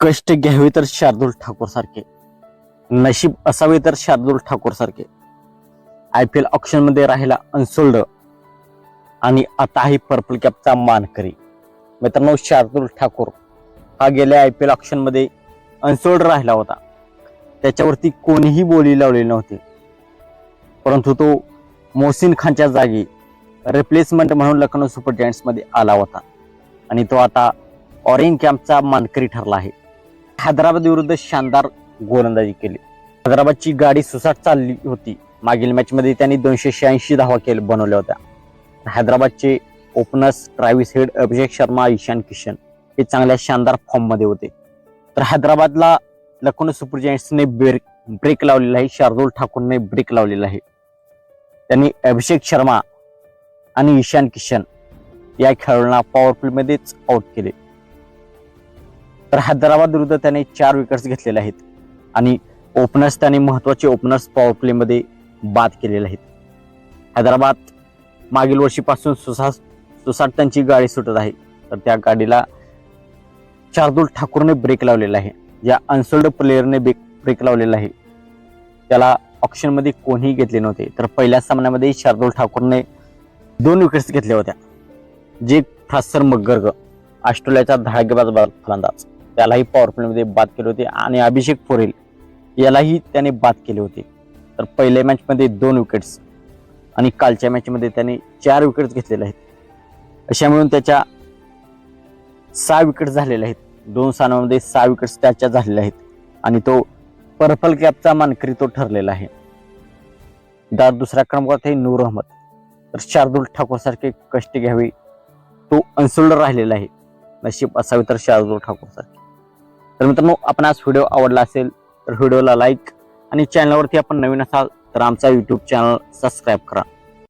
कष्ट घ्यावे तर शार्दूल ठाकूर सारखे. नशीब असावे तर शार्दूल ठाकूर सारखे. आय पी एल ऑप्शनमध्ये राहिला अनसोल्ड. आणि आताही पर्पल कॅपचा मानकरी. मित्रांनो शार्दूल ठाकूर हा गेल्या आय पी एल ऑप्शनमध्ये अनसोल्ड राहिला होता. त्याच्यावरती कोणीही बोली लावलेली नव्हती. परंतु तो मोहसिन खानच्या जागी रिप्लेसमेंट म्हणून लखनौ सुपर जायंट्समध्ये आला होता. आणि तो आता ऑरेंज कॅम्पचा मानकरी ठरला आहे. हैदराबाद विरुद्ध शानदार गोलंदाजी केली. हैदराबादची गाडी सुसाट चालली होती. मागील मॅचमध्ये त्यांनी दोनशे शहाऐंशी धावा केले बनवल्या होत्या. हैदराबादचे openers Travis head Abhishek Sharma Ishan Kishan हे चांगल्या शानदार फॉर्ममध्ये होते. तर हैदराबादला लखनौ सुपर जायंट्सने ब्रेक ब्रेक लावलेला आहे. शार्दुल ठाकूरने ब्रेक लावलेला आहे. त्यांनी अभिषेक शर्मा आणि ईशान किशन या खेळाडूंना पॉवर आउट केले. तर हैदराबाद विरुद्ध त्याने चार विकेट्स घेतलेले आहेत. आणि ओपनर्स त्याने महत्त्वाचे ओपनर्स पॉवर प्लेमध्ये बाद केलेले आहेत. हैदराबाद मागील वर्षीपासून सुसा सुसाट त्यांची गाडी सुटत आहे. तर त्या गाडीला शार्दुल ठाकूरने ब्रेक लावलेला आहे. ज्या अनसोल्ड प्लेअरने ब्रेक ब्रेक लावलेला आहे. त्याला ऑप्शनमध्ये कोणीही घेतले नव्हते. तर पहिल्या सामन्यामध्ये शार्दुल ठाकूरने दोन विकेट्स घेतल्या होत्या. जे फ्रासर मग्गर्ग ऑस्ट्रेलियाचा धाडगेबाज बा- फलंदाज. त्यालाही पॉवर प्लेमध्ये बाद केले होते आणि अभिषेक पोरेल यालाही त्याने बाद केले होते. तर पहिल्या मॅचमध्ये दोन विकेट्स आणि कालच्या मॅचमध्ये त्याने चार विकेट्स घेतलेले आहेत. अशा मिळून त्याच्या सहा विकेट्स झालेल्या आहेत. दोन सामन्यामध्ये सहा विकेट्स त्याच्या झालेल्या आहेत. आणि तो पर्पल कॅपचा मानकरी तो ठरलेला आहे. दा दुसऱ्या क्रमांकात आहे नूर अहमद. तर शार्दुल ठाकूरसारखे कष्ट घ्यावे तो अनसोल्डर राहिलेला आहे. नशीब असावे तर शार्दुल ठाकूरसारखे तर मित्रांनो आपण आज व्हिडिओ आवडला असेल तर व्हिडिओला लाईक आणि चॅनलवरती आपण नवीन असाल तर आमचा यूट्यूब चॅनल सबस्क्राईब करा.